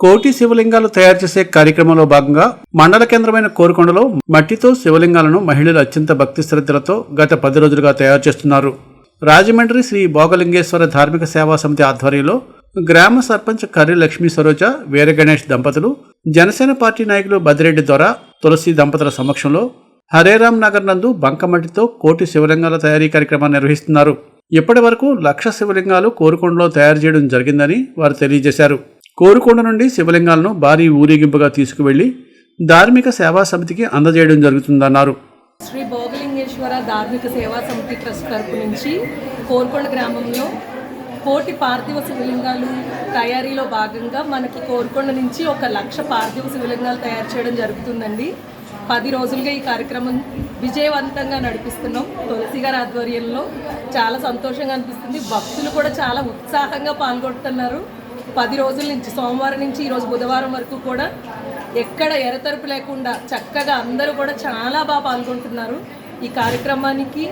కోటి శివలింగాలు తయారు చేసే కార్యక్రమంలో భాగంగా మండల కేంద్రమైన కోరుకొండలో మట్టితో శివలింగాలను మహిళలు అత్యంత భక్తి శ్రద్ధలతో గత పది రోజులుగా తయారు చేస్తున్నారు. రాజమండ్రి శ్రీ భోగలింగేశ్వర ధార్మిక సేవా సమితి ఆధ్వర్యంలో గ్రామ సర్పంచ్ కర్రి లక్ష్మీ సరోజ వీర గణేష్ దంపతులు జనసేన పార్టీ నాయకులు బదిరెడ్డి ద్వారా తులసి దంపతుల సమక్షంలో హరేరామ్ నగర్ నందు బంకమట్టితో కోటి శివలింగాల తయారీ కార్యక్రమాన్ని నిర్వహిస్తున్నారు. ఇప్పటి వరకు లక్ష శివలింగాలు కోరుకొండలో తయారు చేయడం జరిగిందని వారు తెలియజేశారు. కోరుకొండ నుండి శివలింగాలను భారీ ఊరేగింపుగా తీసుకువెళ్ళి ధార్మిక సేవా సమితికి అందజేయడం జరుగుతుందన్నారు. శ్రీ భోగలింగేశ్వర ధార్మిక సేవా సమితి ట్రస్ట్ తరపు నుంచి కోరుకొండ గ్రామంలో కోటి పార్థివ శివలింగాలు తయారీలో భాగంగా మనకి కోరుకొండ నుంచి ఒక లక్ష పార్థివ శివలింగాలు తయారు చేయడం జరుగుతుందండి. పది రోజులుగా ఈ కార్యక్రమం విజయవంతంగా నడిపిస్తున్నాం. తులసి గారి ఆధ్వర్యంలో చాలా సంతోషంగా అనిపిస్తుంది. భక్తులు కూడా చాలా ఉత్సాహంగా పాల్గొంటున్నారు. పది రోజుల నుంచి సోమవారం నుంచి ఈరోజు బుధవారం వరకు కూడా ఎక్కడ ఎరతరుపు లేకుండా చక్కగా అందరూ కూడా చాలా బాగా పాల్గొంటున్నారు. ఈ కార్యక్రమానికి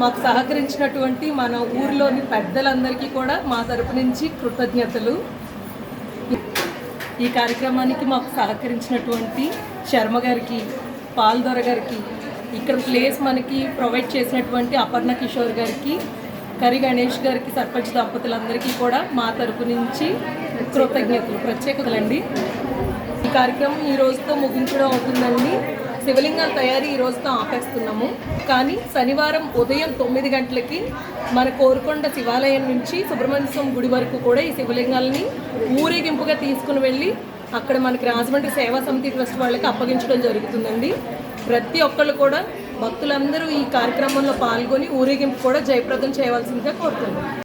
మాకు సహకరించినటువంటి మన ఊర్లోని పెద్దలందరికీ కూడా మా తరపు నుంచి కృతజ్ఞతలు. ఈ కార్యక్రమానికి మాకు సహకరించినటువంటి శర్మ గారికి పాల్దొర గారికి ఇక్కడ ప్లేస్ మనకి ప్రొవైడ్ చేసినటువంటి అపర్ణ కిషోర్ గారికి కరి గణేష్ గారికి సర్పంచ్ దంపతులందరికీ కూడా మా తరపు నుంచి కృతజ్ఞతలు ప్రత్యేకతలండి. ఈ కార్యక్రమం ఈ రోజుతో ముగించడం అవుతుందండి. శివలింగాల తయారీ ఈ రోజుతో ఆపేస్తున్నాము. కానీ శనివారం ఉదయం తొమ్మిది గంటలకి మన కోరుకొండ శివాలయం నుంచి సుబ్రహ్మణ్య స్వామి గుడి వరకు కూడా ఈ శివలింగాలని ఊరేగింపుగా తీసుకుని వెళ్ళి అక్కడ మనకి రాజమండ్రి సేవా సమితి ట్రస్ట్ వాళ్ళకి అప్పగించడం జరుగుతుందండి. ప్రతి ఒక్కళ్ళు కూడా భక్తులందరూ ఈ కార్యక్రమంలో పాల్గొని ఊరేగింపు కూడా జయప్రదం చేయవలసిందిగా కోరుతున్నాను